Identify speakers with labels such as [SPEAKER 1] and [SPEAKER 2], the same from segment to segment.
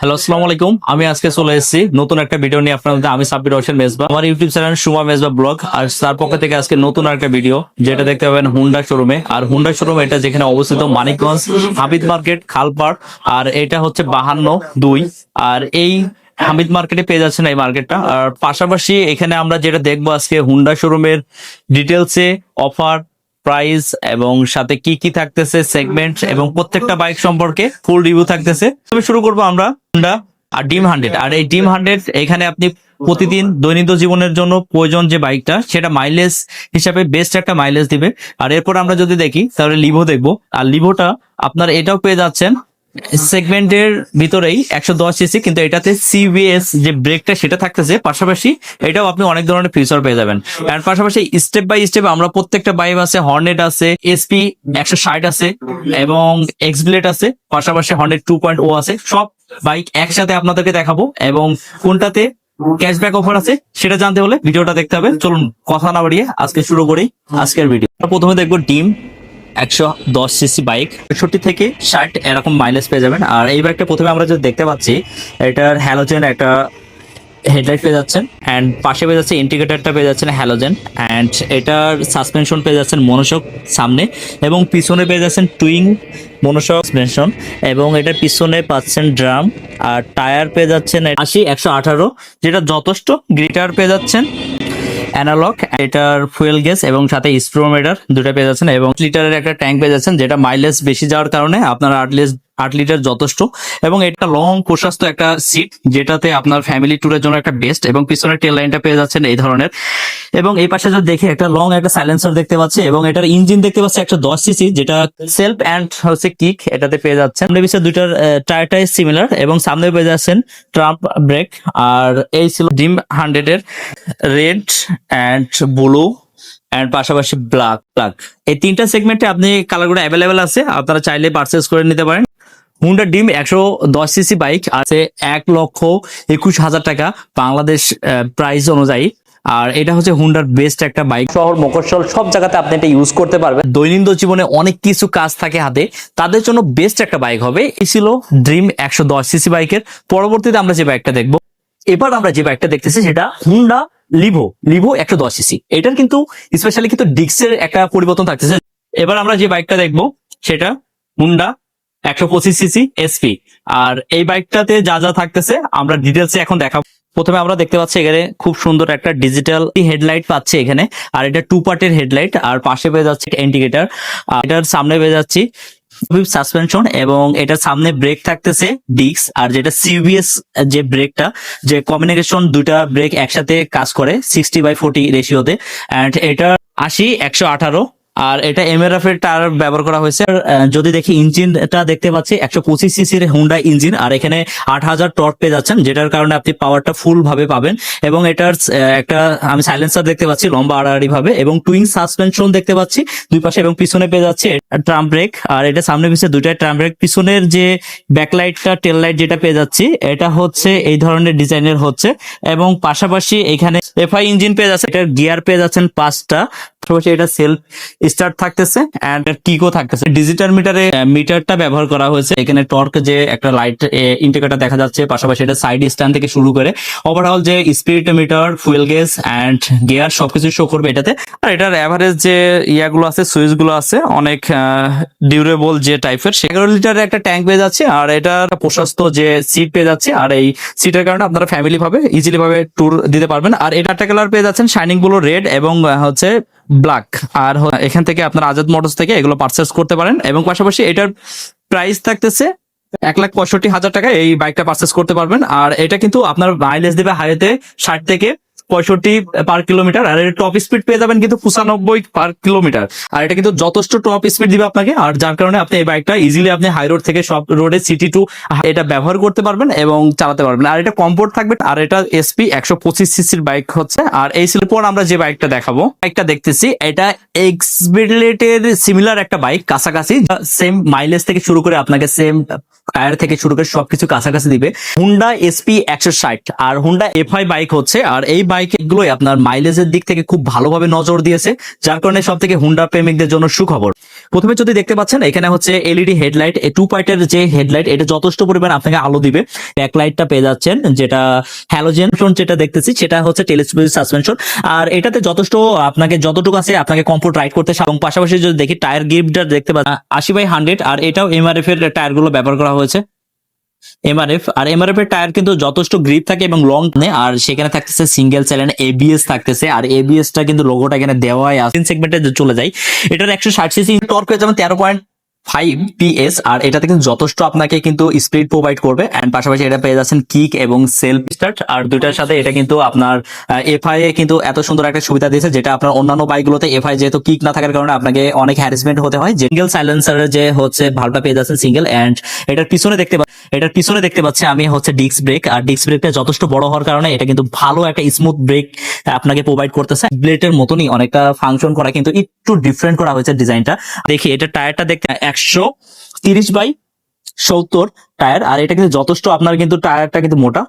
[SPEAKER 1] Hello আসসালামু আলাইকুম। আমি আজকে চলে এসেছি নতুন একটা ভিডিও নিয়ে আপনাদের আমি সাব্বির হোসেন মেজবা। আমার YouTube channel Suma Mezba blog. আর তার পক্ষ থেকে আজকে নতুন একটা ভিডিও যেটা দেখতে পাবেন হুন্ডা শোরুমে আর হুন্ডা শোরুম এটা যেখানে অবস্থিত মানিকগঞ্জ হাবিদ মার্কেট খালপাড়। আর এটা হচ্ছে বাহান্ন দুই। আর এই হামিদ মার্কেটে পেয়ে যাচ্ছেন এই মার্কেটটা আর পাশাপাশি এখানে আমরা যেটা দেখব আজকে হুন্ডা শোরুমের ডিটেলসে অফার প্রাইস এবং সাথে কি কি থাকতেছে সেগমেন্ট এবং প্রত্যেকটা বাইক সম্পর্কে ফুল রিভিউ থাকতেছে। তবে শুরু করব আমরা হুন্ডা আর ডিম হান্ড্রেড আর এই ডিম হান্ড্রেড এখানে আপনি প্রতিদিন দৈনন্দিন জীবনের জন্য প্রয়োজন যে বাইকটা সেটা মাইলেজ হিসাবে বেস্ট একটা মাইলেজ দিবে। আর এরপর আমরা যদি দেখি, তাহলে লিভো দেখব। আর লিভোটা আপনার এটাও পেয়ে যাচ্ছেন সেগমেন্টের ভিতরেই একশো দশ সিসি কিন্তু এটাতে সিবিএস যে ব্রেকটা সেটা থাকতেছে, পাশাপাশি এটাও আপনি অনেক ধরনের ফিচার পেয়ে যাবেন। এর পাশাপাশি স্টেপ বাই স্টেপ আমরা প্রত্যেকটা বাইক আছে হর্নেট আছে এসপি একশো ষাট আছে, এবং এক্সব্লেড আছে, পাশাপাশি হর্নেট টু পয়েন্ট ও আছে। সব বাইক একসাথে আপনাদেরকে দেখাবো, এবং কোনটাতে ক্যাশব্যাক অফার আছে সেটা জানতে হলে ভিডিওটা দেখতে হবে। চলুন, কথা না বাড়িয়ে আজকে শুরু করি আজকের ভিডিও প্রথমে দেখব ডিম। একশো দশ সিসি বাইক পঁয়ষট্টি থেকে ষাট এরকম মাইলেজ পেয়ে যাবেন। আর এই বাইকটা প্রথমে আমরা যদি দেখতে পাচ্ছি, এটার হ্যালোজেন একটা হেডলাইট পেয়ে যাচ্ছেন অ্যান্ড পাশে পেয়ে যাচ্ছে ইন্ডিকেটারটা পেয়ে যাচ্ছেন হ্যালোজেন অ্যান্ড এটার সাসপেনশন পেয়ে যাচ্ছেন মনোশক সামনে, এবং পিছনে পেয়ে যাচ্ছেন টুইং মনোশক সাসপেনশন এবং এটার পিছনে পাচ্ছেন ড্রাম আর টায়ার পেয়ে যাচ্ছেন আশি, একশো আঠারো, যেটা যথেষ্ট গ্রিটার পেয়ে যাচ্ছেন। অ্যানালগ এটার ফুয়েল গ্যাস এবং সাথে স্প্রোমিটার দুটো পেয়ে যাচ্ছেন এবং লিটারের একটা ট্যাঙ্ক পেয়ে যাচ্ছেন, যেটা মাইলেজ বেশি যাওয়ার কারণে আপনারা আট লিটার আট লিটার যথেষ্ট এবং এটা লং প্রশস্ত একটা সিট যেটাতে আপনার ফ্যামিলি ট্যুরের জন্য একটা বেস্ট এবং পিছনের টেল লাইনটা পেয়ে যাচ্ছেন এই ধরনের। এবং এই পাশে যদি দেখি, একটা লং একটা সাইলেন্সার দেখতে পাচ্ছি এবং এটার ইঞ্জিন দেখতে পাচ্ছি একটা দশ সিসি যেটা সেলফ অ্যান্ড হচ্ছে কিক এটাতে পেয়ে যাচ্ছেন। সামনে পিছিয়ে দুইটার টায়ারটাই সিমিলার এবং সামনে পেয়ে যাচ্ছেন ট্রাম্প ব্রেক আর এই ছিল ডিম হান্ড্রেড এর রেড অ্যান্ড ব্লু অ্যান্ড পাশাপাশি ব্ল্যাক ব্ল্যাক এই তিনটা সেগমেন্টে আপনি কালারগুলো অ্যাভেলেবেল আছে, আপনারা চাইলে পারচেস করে নিতে পারেন। হুন্ডা ডিম একশো দশ সিসি বাইক আছে এক লক্ষ একুশ হাজার টাকা বাংলাদেশ প্রাইস অনুযায়ী। আর এটা হচ্ছে হুন্ডার বেস্ট একটা বাইক শহর মফস্বল সব জায়গাতে আপনি এটা ইউজ করতে পারবেন। দৈনন্দিন জীবনে অনেক কিছু কাজ থাকে হাতে। তাদের জন্য বেস্ট একটা বাইক হবে। এই ছিল ড্রিম একশো দশ সিসি বাইকের পরবর্তীতে আমরা যে বাইকটা দেখব। এবার আমরা যে বাইকটা দেখতেছি সেটা হুন্ডা লিভো লিভো একশো দশ সিসি এটার কিন্তু স্পেশালি কিন্তু ডিক্সের একটা পরিবর্তন থাকতেছে। এবার আমরা যে বাইকটা দেখব সেটা হুন্ডা একশো পঁচিশ সিসি এসপি আর এই বাইকটাতে যা যা থাকতেছে, আমরা ডিটেলসে এখন দেখাবো। প্রথমে আমরা দেখতে পাচ্ছি এখানে খুব সুন্দর একটা ডিজিটাল হেডলাইট পাচ্ছে এখানে। আর এটা টু পার্টের হেডলাইট আর পাশে পেয়ে যাচ্ছে ইন্ডিকেটার আর এটার সামনে পেয়ে যাচ্ছি সাসপেনশন এবং এটার সামনে ব্রেক থাকতেছে ডিক্স আর যেটা সিবিএস যে ব্রেকটা যে কমিউনিকেশন দুইটা ব্রেক একসাথে কাজ করে সিক্সটি বাই ফোর্টি রেশিওতে অ্যান্ড এটা আশি, একশো আঠারো আর এটা এমআরএফ এর টায়ার ব্যবহার করা হয়েছে। যদি দেখি ইঞ্জিনটা দেখতে পাচ্ছি, একশো পঁচিশ সিসির হুন্ডা ইঞ্জিন আর এখানে আট হাজার টর্ক পেয়ে যাচ্ছেন, যেটার কারণে আপনি পাওয়ারটা ফুল ভাবে পাবেন। এবং এটার একটা আমি সাইলেন্সার দেখতে পাচ্ছি লম্বা আড়াআড়ি ভাবে এবং টুইং সাসপেনশন দেখতে পাচ্ছি দুই পাশে এবং পিছনে পেয়ে যাচ্ছে ট্রাম ব্রেক আর এটা সামনে পিছনে দুইটা ট্রাম ব্রেক পিছনের যে ব্যাকলাইটটা টেল লাইট যেটা পেয়ে যাচ্ছি, এটা হচ্ছে এই ধরনের ডিজাইনের হচ্ছে। এবং পাশাপাশি এখানে এফআই ইঞ্জিন পেয়ে যাচ্ছে এটার গিয়ার পেয়ে যাচ্ছেন পাঁচটা। এটা সেলফ স্টার্ট থাকতেছে এন্ড টিকো থাকতেছে। ডিজিটাল মিটারে মিটারটা ব্যবহার করা হয়েছে। এখানে টর্ক যে একটা লাইট ইন্ডিকেটর দেখা যাচ্ছে, পাশাপাশি এটা সাইড স্ট্যান্ড থেকে শুরু করে ওভারঅল যে speed meter fuel gauge and gear সবকিছু শো করবে এটাতে। আর এটার এভারেজ যে ইয়াগুলো আছে সুইচগুলো আছে, অনেক ডিউরেবল যে টাইপের এগারো লিটারের একটা ট্যাঙ্ক পেয়ে যাচ্ছে। আর এটার প্রশস্ত যে সিট পেয়ে যাচ্ছে, আর এই সিটের কারণে আপনারা ফ্যামিলি ভাবে ইজিলি ভাবে ট্যুর দিতে পারবেন। আর এটা একটা কালার পেয়ে যাচ্ছেন শাইনিং ব্লু রেড এবং হচ্ছে ব্ল্যাক আর এখান থেকে আপনার আজাদ মোটরস থেকে এগুলো পারচেস করতে পারেন এবং পাশাপাশি এটার প্রাইস থাকতেছে এক লাখ পঁয়ষট্টি হাজার টাকা এই বাইকটা পারচেস করতে পারবেন। আর এটা কিন্তু আপনার মাইলেজ দেবে হাইতে ষাট থেকে পঁয়ষট্টি পার কিলোমিটার আর এর টপ স্পিড পেয়ে যাবেন কিন্তু পঁচানব্বই পার কিলোমিটার আর এটা কিন্তু যথেষ্ট টপ স্পিড দিবে আপনাকে, আর যার কারণে আপনি এই বাইকটা ইজিলি আপনি হাই রোড থেকে সব রোডে সিটি টু এটা ব্যবহার করতে পারবেন এবং চালাতে পারবেন। আর এটা কমফোর্ট থাকবে, আর এটা এসপি একশো পঁচিশ সিসির বাইক হচ্ছে। আর এই ছিল পর আমরা যে বাইকটা দেখাবো বাইকটা দেখতেছি, এটা এক্সবিলেটের সিমিলার একটা বাইক কাছাকাছি সেম মাইলেজ থেকে শুরু করে আপনাকে সেম টায়ার থেকে শুরু করে সবকিছু কাছাকাছি দিবে। হুন্ডা এসপি একশো ষাট আর হুন্ডা এফআই বাইক হচ্ছে, আর এই বাইক গুলোই আপনার মাইলেজের দিক থেকে খুব ভালোভাবে নজর দিয়েছে, যার কারণে সব থেকে হুন্ডা প্রেমিকদের জন্য সুখবর। প্রথমে যদি দেখতে পাচ্ছেন, এখানে হচ্ছে এলইডি হেডলাইট টু পার্টের যে হেডলাইট, এটা যথেষ্ট পরিমাণ আপনাকে আলো দিবে। ব্যাক লাইটটা পেয়ে যাচ্ছেন, যেটা হ্যালোজেন ফ্রন্ট যেটা দেখতেছি, সেটা হচ্ছে টেলিস্কোপিক সাসপেনশন আর এটাতে যথেষ্ট আপনাকে যতটুকু আছে, আপনাকে কমফোর্ট রাইড করতে এবং পাশাপাশি যদি দেখি টায়ার গিফটটা দেখতে পাচ্ছেন, আশি বাই হান্ড্রেড আর এটাও এমআরএফ এর টায়ারগুলো ব্যবহার করা হয়েছে। এমআরএফ আর এমআরএফ এর টায়ার কিন্তু যথেষ্ট গ্রিপ থাকে এবং লং আর সেখানে থাকতেছে সিঙ্গেল চ্যানেল এবিএস থাকতেছে, আর এবিএস টা কিন্তু লোগোটা এখানে দেওয়াই আছে। সেগমেন্টে চলে যায় এটার একশো ষাট সিসি টর্ক হয়ে যাবে তেরো পয়েন্ট ফাইভ পিএস আর এটাতে কিন্তু যথেষ্ট আপনাকে কিন্তু স্পিড প্রোভাইড করবে এন্ড পাশাপাশি এটা পেয়ে যাচ্ছেন কিক এবং সেলফ স্টার্ট আর দুইটার সাথে এটা কিন্তু আপনার এফআই এ কিন্তু এত সুন্দর একটা সুবিধা দিয়েছে, যেটা আপনার অন্যান্য বাইকগুলোতে এফআই যেহেতু কিক না থাকার কারণে আপনাকে অনেক হ্যারাসমেন্ট হতে হয়। সিঙ্গেল সাইলেন্সারের যে হচ্ছে ভালটা পেয়ে যাচ্ছেন সিঙ্গেল এন্ড এটার পিছনে দেখতে এটার পিছনে দেখতে পাচ্ছি আমি হচ্ছে ডিস্ক ব্রেক আর ডিস্ক ব্রেকটা যথেষ্ট বড় হওয়ার কারণে এটা কিন্তু ভালো একটা স্মুথ ব্রেক আপনাকে প্রোভাইড করতেছে। ব্লেটের মতনই অনেকটা ফাংশন করা কিন্তু একটু ডিফারেন্ট করা হয়েছে ডিজাইনটা দেখি এটা টায়ারটা দেখতে একশো তিরিশ বাই সত্তর টায়ার। আর এটা কিন্তু যথেষ্ট, আপনার কিন্তু টায়ারটা কিন্তু মোটা।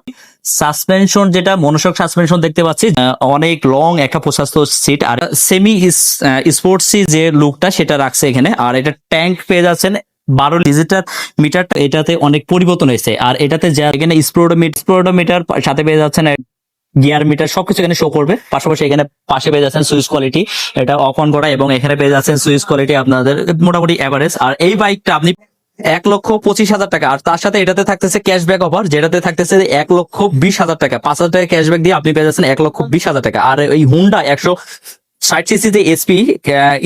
[SPEAKER 1] সাসপেনশন যেটা, মনোসক সাসপেনশন দেখতে পাচ্ছি। অনেক লং একটা প্রশস্ত সিট আর সেমি স্পোর্টসি যে লুকটা, সেটা রাখছে এখানে। আর এটা ট্যাঙ্ক পেয়ে যাচ্ছেন বারো ডিজিটাল মিটার। এটাতে অনেক পরিবর্তন হয়েছে। আর এটাতে যা এখানে স্প্রোডোমিটার স্প্রোডোমিটার সাথে পেয়ে যাচ্ছেন গিয়ার মিটার সবকিছু এখানে শো করবে। পাশাপাশি এখানে পাশে পেয়ে যাচ্ছেন সুইচ কোয়ালিটি এটা অফ অন করা এবং এখানে পেয়ে যাচ্ছেন সুইচ কোয়ালিটি আপনাদের মোটামুটি এভারেজ আর এই বাইকটা আপনি এক লক্ষ পঁচিশ হাজার টাকা। আর তার সাথে এটাতে থাকতেছে ক্যাশব্যাক অফার যেটাতে থাকতেছে এক লক্ষ বিশ হাজার টাকা। পাঁচ হাজার টাকা ক্যাশব্যাক দিয়ে আপনি পেয়ে যাচ্ছেন এক লক্ষ বিশ হাজার টাকা। আর এই হুন্ডা একশো ষাট সিসিতে এসপি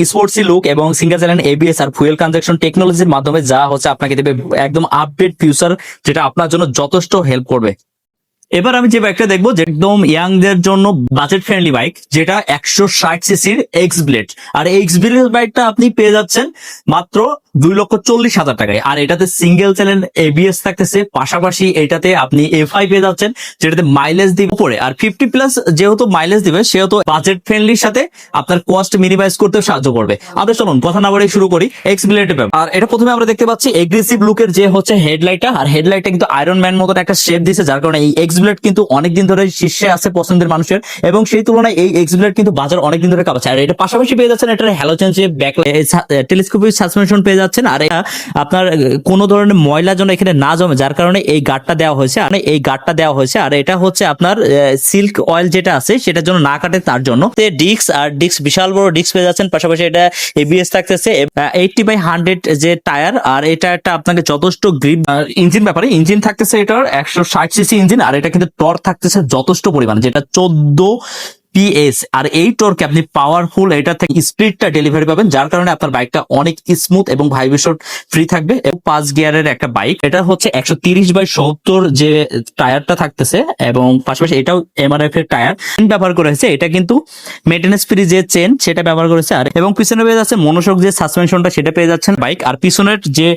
[SPEAKER 1] স্পোর্টসি লুক এবং সিঙ্গেল চ্যানেল এবিএস আর ফুয়েল ট্রানজাকশন টেকনোলজির মাধ্যমে যা হচ্ছে আপনাকে দেবে একদম আপডেট ফিউচার যেটা আপনার জন্য যথেষ্ট হেল্প করবে। এবার আমি যে বাইকটা দেখব, যে একদম ইয়াংদের জন্য বাজেট ফ্রেন্ডলি বাইক যেটা একশো ষাট সিসির এক্স ব্লেড আর এক্স ব্লেড বাইকটা আপনি পেয়ে যাচ্ছেন মাত্র দুই লক্ষ চল্লিশ হাজার টাকায়। আর এটাতে সিঙ্গেল চ্যানেল এবিএস থাকতেছে। পাশাপাশি এটাতে আপনি এফআই পেয়ে যাচ্ছেন, যেটাতে মাইলেজ দিবে উপরে। আর ফিফটি প্লাস যেহেতু মাইলেজ দিবে, সেহেতু বাজেট ফ্রেন্ডলির সাথে আপনার কস্ট মিনিমাইজ করতে সাহায্য করবে। আমাদের চলুন, কথা না বলে শুরু করি। এক্স আর এটা প্রথমে আমরা দেখতে পাচ্ছি এগ্রেসিভ লুকের যে হচ্ছে হেডলাইটটা আর হেডলাইটটা কিন্তু আয়রন ম্যান মতন একটা শেপ দিছে, যার কারণে এই এক্স কিন্তু অনেকদিন ধরে শীর্ষে আছে পছন্দের মানুষের। এবং সেই তুলনায় এই এক্স কিন্তু বাজার অনেকদিন ধরে কাঁপাচ্ছে। আর এটা পাশাপাশি পেয়ে যাচ্ছেন এটা হ্যালোজেন যে ব্যাক টেলিস্কোপিক সাসপেনশন পেয়ে যাচ্ছেন আর আপনার কোনো ধরনের ময়লা যেন এখানে না জমে, যার কারণে এই গার্ডটা দেওয়া হয়েছে। আর এই গার্ডটা দেওয়া হয়েছে, আর এটা হচ্ছে আপনার সিল্ক অয়েল যেটা আছে সেটার জন্য না কাটে তার জন্য। ডিস্ক, আর ডিস্ক বিশাল বড় ডিস্ক পেয়ে যাচ্ছেন, পাশাপাশি এটা এবিএস থাকতেছে এইটটি বাই হান্ড্রেড যে টায়ার, আর এটা একটা আপনাকে যথেষ্ট গ্রিপ ইঞ্জিন ব্যাপারে, ইঞ্জিন থাকতেছে এটার একশো ষাট সিসি ইঞ্জিন, আর এটা কিন্তু টর থাকতেছে যথেষ্ট পরিমাণ, যেটা চোদ্দ পিএস আর এই টর্কে আপনি পাওয়ারফুল এটা থেকে স্পিডটা ডেলিভারি পাবেন, যার কারণে আপনার বাইকটা অনেক স্মুথ এবং ভাইব্রেশন ফ্রি থাকবে। এবং পাঁচ গিয়ারের একটা বাইক এটা হচ্ছে একশো তিরিশ বাই সত্তর যে টায়ারটা থাকতেছে, এবং পাশাপাশি এটাও এমআরএফ এর টায়ার ব্যবহার করেছে এটা কিন্তু মেনটেন্স ফ্রি যে চেন সেটা ব্যবহার করেছে আর এবং পিছনে পেয়ে যাচ্ছে মনোসক যে সাসপেনশনটা সেটা পেয়ে যাচ্ছেন বাইক আর পিছনের যে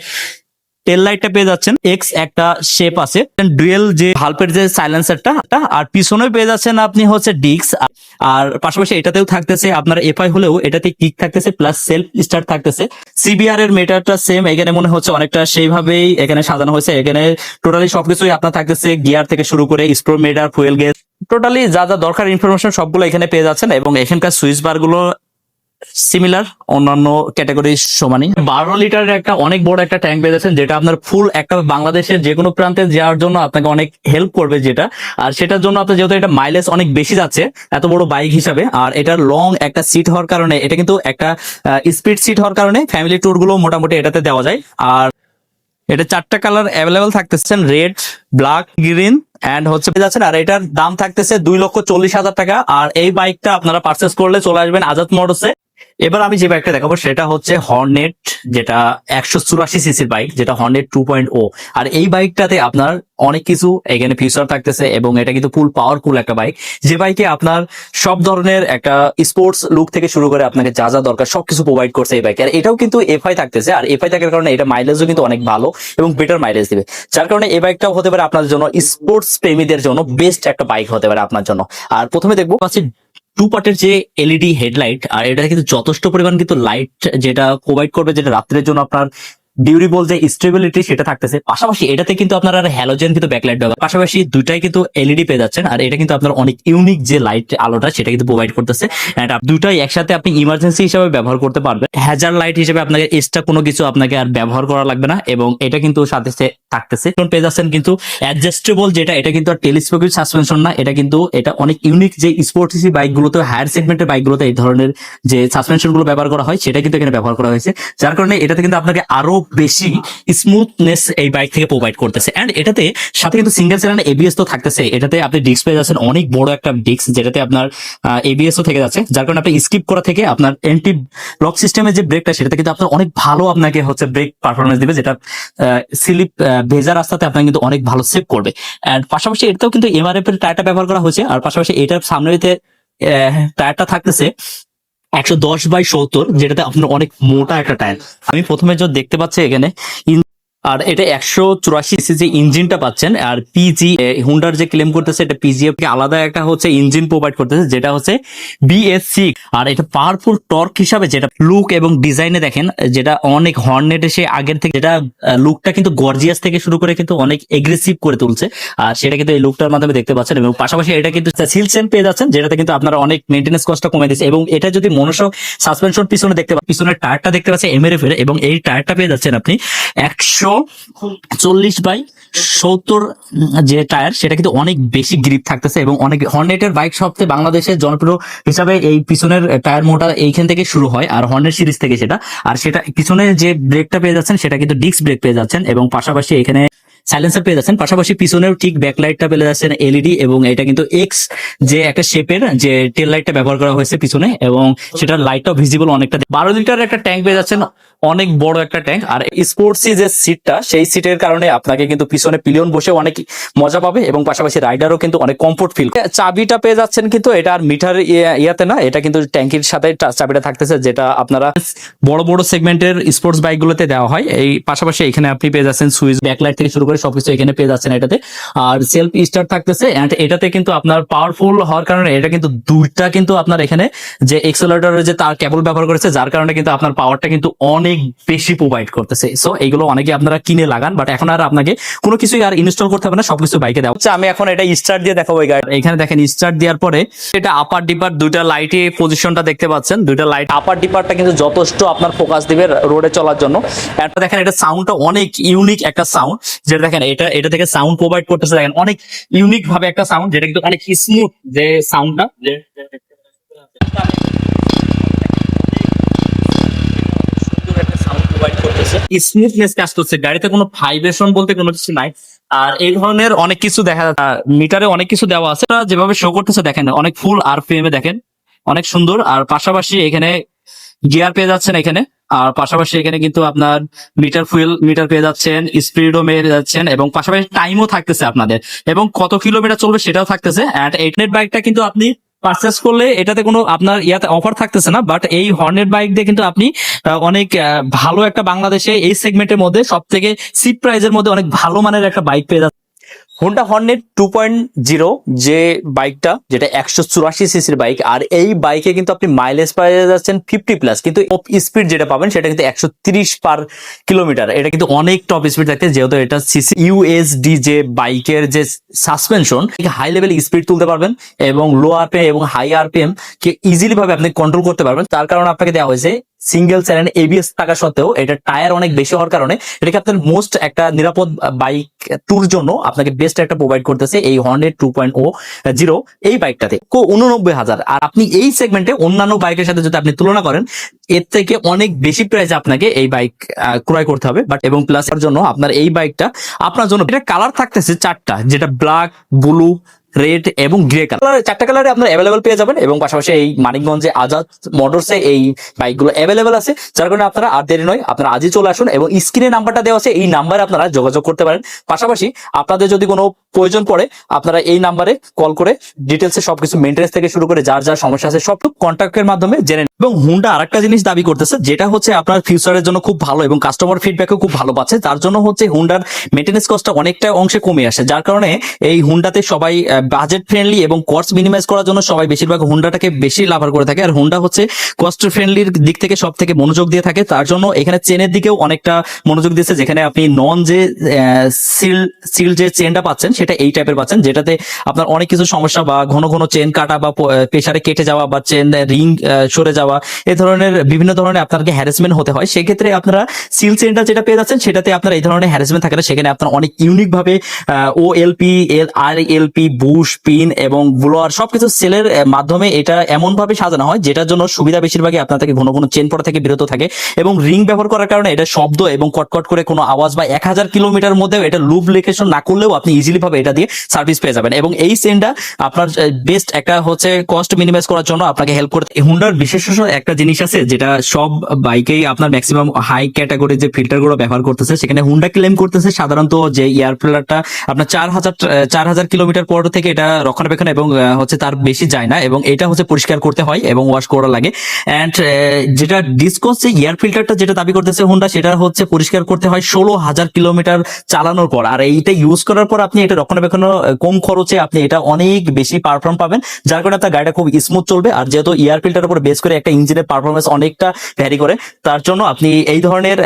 [SPEAKER 1] টেল লাইটটা পেয়ে যাচ্ছেন এক্স একটা শেপ আছে। ডুয়েল যে ভালপের যে সাইলেন্সারটা আর পিছনে পেয়ে যাচ্ছেন আপনি হচ্ছে ডিক্স আর পাশাপাশি এটাতেও থাকতেছে আপনার এফআই হলেও এটাতে কিক থাকতেছে প্লাস সেলফ স্টার্ট থাকতেছে। সিবিআর এর মেটারটা সেম এখানে মনে হচ্ছে অনেকটা সেইভাবেই এখানে সাজানো হয়েছে। এখানে টোটালি সবকিছুই আপনার থাকতেছে গিয়ার থেকে শুরু করে স্প্রো মেটার ফুয়েল গেজ টোটালি যা যা দরকার ইনফরমেশন সবগুলো এখানে পেয়ে যাচ্ছেন এবং এখানকার সুইচ বারগুলো সিমিলার অন্যান্য ক্যাটাগরির সমানই। বারো লিটারের একটা অনেক বড় একটা ট্যাঙ্ক পেয়ে যাচ্ছেন যেটা আপনার ফুল একটা বাংলাদেশের যে কোনো প্রান্তে যাওয়ার জন্য আপনাকে অনেক হেল্প করবে যেটা। আর সেটার জন্য আপনার যেহেতু এটা মাইলেজ অনেক বেশি যাচ্ছে, এত বড় বাইক হিসাবে, আর এটার লং একটা সিট হওয়ার কারণে, এটা কিন্তু একটা স্পিড সিট হওয়ার কারণে ফ্যামিলি ট্যুরগুলো মোটামুটি এটাতে দেওয়া যায়। আর এটা চারটা কালার অ্যাভেলেবেল থাকতেছেন রেড ব্ল্যাক গ্রিন এন্ড হচ্ছে যাচ্ছেন। আর এটার দাম থাকতেছে দুই লক্ষ চল্লিশ হাজার টাকা। আর এই বাইকটা আপনারা পার্চেস করলে চলে আসবেন আজাদ মোটরসে এবার আমি যে বাইকটা দেখাবো, সেটা হচ্ছে হর্নেট যেটা একশো চুরাশি সিসির বাইক যেটা হর্নেট টু পয়েন্ট ও আর এই বাইকটাতে আপনার অনেক কিছু, এখানে ফিউচার থাকতেছে এবং এটা কিন্তু ফুল পাওয়ারফুল একটা বাইক যে বাইকে আপনার সব ধরনের একটা স্পোর্টস লুক থেকে শুরু করে আপনাকে যা যা দরকার সবকিছু প্রোভাইড করছে এই বাইক আর এটাও কিন্তু এফআই থাকতেছে, আর এফআই থাকার কারণে এটা মাইলেজও কিন্তু অনেক ভালো এবং বেটার মাইলেজ দিবে। যার কারণে এই বাইকটাও হতে পারে আপনার জন্য স্পোর্টস প্রেমীদের জন্য বেস্ট একটা বাইক হতে পারে আপনার জন্য। আর প্রথমে দেখব টু পার্টের যে এলইডি হেডলাইট আর এটা কিন্তু যথেষ্ট পরিমাণ কিন্তু লাইট যেটা প্রোভাইড করবে যেটা রাত্রের জন্য আপনার ডিউরেবল যে স্টেবিলিটি সেটা থাকতেছে। পাশাপাশি এটাতে কিন্তু আপনার হ্যালোজেন কিন্তু ব্যাকলাইট ব্যবহার পাশাপাশি দুইটাই কিন্তু এলইডি পেয়ে যাচ্ছেন, আর এটা কিন্তু আপনার অনেক ইউনিক যে লাইট আলোটা, সেটা কিন্তু প্রোভাইড করতেছে। আপ- দুটাই একসাথে আপনি ইমার্জেন্সি হিসেবে ব্যবহার করতে পারবেন। হ্যাজার লাইট হিসেবে আপনাকে এক্সট্রা কোনো কিছু আপনাকে আর ব্যবহার করা লাগবে না, এবং এটা কিন্তু সাথে সাথে থাকতেছে। এখন পেয়ে যাচ্ছেন কিন্তু অ্যাডজাস্টেবল যেটা, এটা কিন্তু আর টেলিস্কোপিক সাসপেনশন না, এটা কিন্তু এটা অনেক ইউনিক যে স্পোর্টসি বাইকগুলোতে হায়ার সেগমেন্টের বাইকগুলোতে এই ধরনের যে সাসপেনশনগুলো ব্যবহার করা হয়, সেটা কিন্তু এখানে ব্যবহার করা হয়েছে। যার কারণে এটাতে কিন্তু আপনাকে আরও বেশি স্মুথনেস এই বাইক থেকে প্রোভাইড করতেছে। এন্ড এটাতে সাথে কিন্তু সিঙ্গেল সিলিন্ডার এবিএস তো থাকতেছে। এটাতে আপনি ডিস্ক পেয়ে যাচ্ছেন অনেক বড় একটা ডিস্ক যেটাতে আপনার এবিএস ও থেকে যাচ্ছে। যার কারণে আপনি স্কিপ করা থেকে আপনার এন্টি লক সিস্টেমের যে ব্রেকটা সেটাতে কিন্তু আপনার অনেক ভালো আপনাকে হচ্ছে ব্রেক পারফরমেন্স দিবে, যেটা স্লিপ ভেজা রাস্তাতে আপনাকে কিন্তু অনেক ভালো সেভ করবে। এন্ড পাশাপাশি এটাতেও কিন্তু এমআরএফ এর টায়ারটা ব্যবহার করা হয়েছে। আর পাশাপাশি এটার সামনেতে টায়ারটা থাকতেছে একশো দশ বাই সত্তর, যেটাতে আপনার অনেক মোটা একটা টায়ার আমি প্রথমে যা দেখতে পাচ্ছি এখানে আর এটা একশো চুরাশি যে ইঞ্জিনটা পাচ্ছেন, আর পিজি হুন্ডার যে ক্লেম করতেছে, এটা পিজিএফ আলাদা একটা হচ্ছে ইঞ্জিন প্রোভাইড করতেছে, যেটা হচ্ছে বিএসসি আর এটা পাওয়ারফুল টর্ক হিসাবে যেটা লুক এবং ডিজাইনে দেখেন, যেটা অনেক হর্নেট এসে আগের থেকে, যেটা লুকটা কিন্তু গর্জিয়াস থেকে শুরু করে কিন্তু অনেক এগ্রেসিভ করে তুলছে। আর সেটা কিন্তু এই লুকটার মাধ্যমে দেখতে পাচ্ছেন এবং পাশাপাশি এটা কিন্তু সিলসেন পেয়ে যাচ্ছেন, যেটাতে কিন্তু আপনারা অনেক মেনটেন্স কস্টটা কমে দিচ্ছে। এবং এটা যদি মনোসক সাসপেনশন পিছনে দেখতে পাচ্ছেন, পিছনের টায়ারটা দেখতে পাচ্ছেন এমএরএফ এর এবং এই টায়ারটা পেয়ে যাচ্ছেন আপনি একশো চল্লিশ বাই সত্তর যে টায়ার, সেটা কিন্তু অনেক বেশি গ্রিপ থাকতেছে এবং অনেক হর্নেটের বাইক সবচেয়ে বাংলাদেশের জনপ্রিয় হিসাবে এই পিছনের টায়ার মোটা এইখান থেকে শুরু হয়, আর হর্নেট সিরিজ থেকে সেটা। আর সেটা পিছনে যে ব্রেকটা পেয়ে যাচ্ছেন, সেটা কিন্তু ডিস্ক ব্রেক পেয়ে যাচ্ছেন এবং পাশাপাশি এখানে সাইলেন্সার পেয়ে যাচ্ছেন। পাশাপাশি পিছনেও ঠিক ব্যাকলাইটটা পেয়ে যাচ্ছেন এলইডি এবং এটা কিন্তু এক্স যে একটা শেপের যে টেল লাইটটা ব্যবহার করা হয়েছে পিছনে এবং সেটার লাইটটাও ভিজিবল অনেকটা। বারো লিটার একটা ট্যাঙ্ক পেয়ে যাচ্ছেন অনেক বড় একটা ট্যাঙ্ক আর স্পোর্টসি যে সিটটা সেই সিটের কারণে আপনাকে কিন্তু পিছনে পিলিয়ন বসে অনেক মজা পাবে এবং পাশাপাশি রাইডারও কিন্তু অনেক কমফোর্ট ফিল চাবিটা পেয়ে যাচ্ছেন কিন্তু এটা আর মিটার ইয়াতে না, এটা কিন্তু ট্যাঙ্কির সাথে চাবিটা থাকতেছে, যেটা আপনারা বড় বড় সেগমেন্টের স্পোর্টস বাইকগুলোতে দেওয়া হয়। এই পাশাপাশি এখানে আপনি পেয়ে যাচ্ছেন সুইচ ব্যাকলাইট থেকে শুরু করে সবকিছু এখানে পেয়ে যাচ্ছেন এটাতে। আর সেলফ স্টার্ট থাকতেছে এন্ড এটাতে কিন্তু আপনার পাওয়ারফুল হওয়ার কারণে এটা কিন্তু দুইটা কিন্তু আপনার এখানে যে এক্সেলেটরের যে তার কেবল ব্যবহার করেছে, যার কারণে কিন্তু আপনার পাওয়ারটা কিন্তু অনেক বেশি প্রোভাইড করতেছে। সো এইগুলো অনেকে আপনারা কিনে লাগান বাট এখন আর আপনাকে কোনো কিছুই আর ইনস্টল করতে হবে না সবকিছু বাইকে দেওয়া। হচ্ছে আমি এখন এটা স্টার্ট দিয়ে দেখাবো এই গাড়ি। এখানে দেখেন স্টার্ট দেওয়ার পরে এটা আপার ডিপার দুইটা লাইটে পজিশনটা দেখতে পাচ্ছেন। দুইটা লাইট আপার ডিপারটা কিন্তু যথেষ্ট আপনার ফোকাস দিবে রোডে চলার জন্য। একটা দেখেন এটা সাউন্ডটা অনেক ইউনিক একটা সাউন্ড যেটা দেখেন এটা এটা থেকে সাউন্ড প্রোভাইড করতেছে। দেখেন অনেক ইউনিক ভাবে একটা সাউন্ড যেটা কিন্তু অনেক স্মুথ যে সাউন্ডটা স্মুথনেস কাজ করছে গাড়িতে কোনো ভাইব্রেশন বলতে কোনো কিছু নাই। আর এই ধরনের অনেক কিছু দেখা যাচ্ছে মিটারে অনেক কিছু দেওয়া আছে। যেভাবে শো করতেছে, দেখেন, অনেক ফুল আর এ দেখেন, অনেক সুন্দর। আর পাশাপাশি এখানে গিয়ার পেয়ে যাচ্ছেন এখানে। আর পাশাপাশি এখানে কিন্তু আপনার মিটার ফুয়েল মিটার পেয়ে যাচ্ছেন স্পিডও পেয়ে যাচ্ছেন, এবং পাশাপাশি টাইমও থাকতেছে আপনাদের। এবং কত কিলোমিটার চলবে সেটাও থাকতেছে। অ্যান্ড এইট বাইকটা কিন্তু আপনি পারচেস করলে এটাতে কোনো আপনার ইয়াতে অফার থাকতেছে না বাট এই হর্নেট বাইক দিয়ে কিন্তু আপনি অনেক ভালো একটা বাংলাদেশে এই সেগমেন্টের মধ্যে সব থেকে সিপ প্রাইজের মধ্যে অনেক ভালো মানের একটা বাইক পেয়ে যাচ্ছে Honda Hornet two point zero যে বাইকটা যেটা একশো চুরাশি সিসির বাইক আর এই বাইকে কিন্তু আপনি মাইলেজ পেয়ে যাচ্ছেন ফিফটি প্লাস কিন্তু টপ স্পিড যেটা পাবেন সেটা কিন্তু একশো তিরিশ পার কিলোমিটার এটা কিন্তু অনেক টপ স্পিড থাকতে যেহেতু এটা সিসি ইউএসডি যে বাইকের যে সাসপেনশন হাই লেভেল স্পিড তুলতে পারবেন এবং লো আরপিএম এবং হাই আরপিএম কে ইজিলি ভাবে আপনি কন্ট্রোল করতে পারবেন। তার কারণে আপনাকে দেওয়া হয়েছে সিঙ্গেল চ্যানেল এবিএস থাকা সত্ত্বেও এটা টায়ার অনেক বেশি হওয়ার কারণে এটাকে আপনার মোস্ট একটা নিরাপদ বাইক ট্যুর জন্য আপনাকে বেস্ট একটা প্রোভাইড করতেছে এই Hornet two point o zero এই বাইকটাতে কো উননব্বই হাজার। আর আপনি এই সেগমেন্টে অন্যান্য বাইকের সাথে যদি আপনি তুলনা করেন, এর থেকে অনেক বেশি প্রাইসে আপনাকে এই বাইক ক্রয় করতে হবে। বাট এবং প্লাস এর জন্য আপনার এই বাইকটা আপনার জন্য, এটা কালার থাকতেছে চারটা, যেটা ব্ল্যাক ব্লু রেড এবং গ্রে কালার চারটা কালারে আপনার অ্যাভেলেবল পেয়ে যাবেন এবং পাশাপাশি এই মানিকগঞ্জে আজাদ মোটরসে এই বাইকগুলো অ্যাভেলেবল আছে। যার কারণে আপনারা আর দেরি নয়, আপনারা আজই চলে আসুন এবং স্ক্রিনে নাম্বারটা দেওয়া আছে, এই নাম্বারে আপনারা যোগাযোগ করতে পারেন। পাশাপাশি আপনাদের যদি কোনো প্রয়োজন পড়ে, আপনারা এই নাম্বারে কল করে ডিটেলসে সবকিছু মেনটেন্স থেকে শুরু করে যার যার সমস্যা আছে সব কন্ট্যাক্টের মাধ্যমে জেনে। এবং হুন্ডা আরেকটা জিনিস দাবি করতেছে, যেটা হচ্ছে আপনার ফিউচারের জন্য খুব ভালো এবং কাস্টমার ফিডব্যাকও খুব ভালো পাচ্ছে। তার জন্য হচ্ছে হুন্ডার মেনটেন্স কস্টটা অনেকটা অংশে কমে আসে। যার কারণে এই হুন্ডাতে সবাই বাজেট ফ্রেন্ডলি এবং কস্ট মিনিমাইজ করার জন্য সবাই বেশিরভাগ হুন্ডাটাকে বেশি লাভার করে থাকে। আর হুন্ডা হচ্ছে কস্ট ফ্রেন্ডলির দিক থেকে সব থেকে মনোযোগ দিয়ে থাকে। তার জন্য এখানে চেনের দিকেও অনেকটা মনোযোগ দিয়েছে, যেখানে আপনি নন যে সিল সিল যে চেনটা পাচ্ছেন, সেটা এই টাইপের পাচ্ছেন, যেটাতে আপনার অনেক কিছু সমস্যা বা ঘন ঘন চেন কাটা বা প্রেসারে কেটে যাওয়া বা চেন রিং সরে যাওয়া, এ ধরনের বিভিন্ন ধরনের আপনাকে হ্যারাসমেন্ট হতে হয়। সেক্ষেত্রে আপনারা সিল চেনটা যেটা পেয়ে যাচ্ছেন, সেটাতে আপনার এই ধরনের হ্যারাসমেন্ট থাকে না। সেখানে আপনার অনেক ইউনিক ভাবে ও এলপি এল আর এলপি বুশ পিন এবং ব্লোয়ার সবকিছু সেলের মাধ্যমে এটা এমন ভাবে সাজানো হয়, যেটার জন্য সুবিধা বেশিরভাগই আপনার থেকে ঘন ঘন চেন পড়া থেকে বিরত থাকে এবং রিং ব্যবহার করার কারণে এটা শব্দ এবং কটকট করে কোনো আওয়াজ বা এক হাজার কিলোমিটার মধ্যে এটা লুবলিকেশন না করলেও আপনি ইজিলি ভাবে এটা দিয়ে সার্ভিস পেয়ে যাবেন। এবং এই চেনটা আপনার বেস্ট একটা হচ্ছে কস্ট মিনিমাইজ করার জন্য আপনাকে হেল্প করতে হুন্ডার বিশেষ একটা জিনিস আছে, যেটা সব বাইকেই আপনার ম্যাক্সিমাম হাই ক্যাটাগরি যে ফিল্টারগুলো ব্যবহার করতেছে, সেখানে হুন্ডা ক্লেম করতেছে। সাধারণত যে এয়ার ফিল্টারটা আপনার চার হাজার চার হাজার কিলোমিটার পর থেকে এটা রক্ষণাবেক্ষণ এবং হচ্ছে তার বেশি যায় না এবং এটা হচ্ছে পরিষ্কার করতে হয় এবং ওয়াশ করা লাগে। অ্যান্ড যেটা ডিসকোস যে এয়ার ফিল্টারটা যেটা দাবি করতেছে হুন্ডা সেটা হচ্ছে পরিষ্কার করতে হয় ষোলো হাজার কিলোমিটার চালানোর পর। আর এইটা ইউজ করার পর আপনি এটা রক্ষণাবেক্ষণ কম খরচে আপনি এটা অনেক বেশি পারফর্ম পাবেন। যার কারণে আপনার গাড়িটা খুব স্মুথ চলবে। আর যেহেতু এয়ার ফিল্টার উপর বেস করে একটা ইঞ্জিনের পারফরমেন্স অনেকটা ভ্যারি করে, তার জন্য আপনি এই ধরনের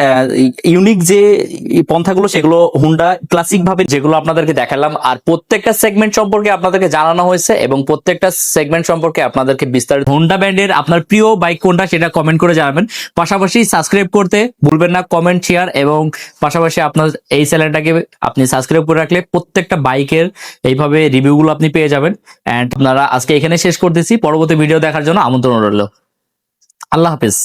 [SPEAKER 1] ইউনিক যে পন্থাগুলো, সেগুলো হুন্ডা ক্লাসিক ভাবে
[SPEAKER 2] যেগুলো আপনাদেরকে দেখালাম। আর প্রত্যেকটা সেগমেন্ট সম্পর্কে আপনাদেরকে জানানো হয়েছে এবং প্রত্যেকটা সেগমেন্ট সম্পর্কে আপনাদেরকে বিস্তারিত
[SPEAKER 1] হোন্ডা ব্র্যান্ডের আপনার প্রিয় বাইক কোনটা সেটা কমেন্ট করে জানাবেন। পাশাপাশি সাবস্ক্রাইব করতে ভুলবেন না কমেন্ট শেয়ার এবং পাশাপাশি আপনার এই চ্যানেলটাকে আপনি সাবস্ক্রাইব করে রাখলে প্রত্যেকটা বাইকের এইভাবে রিভিউগুলো আপনি পেয়ে যাবেন। এন্ড আপনারা আজকে এখানে শেষ করতেছি। পরবর্তী ভিডিও দেখার জন্য আমন্ত্রণ রইল। আল্লাহ হাফেজ।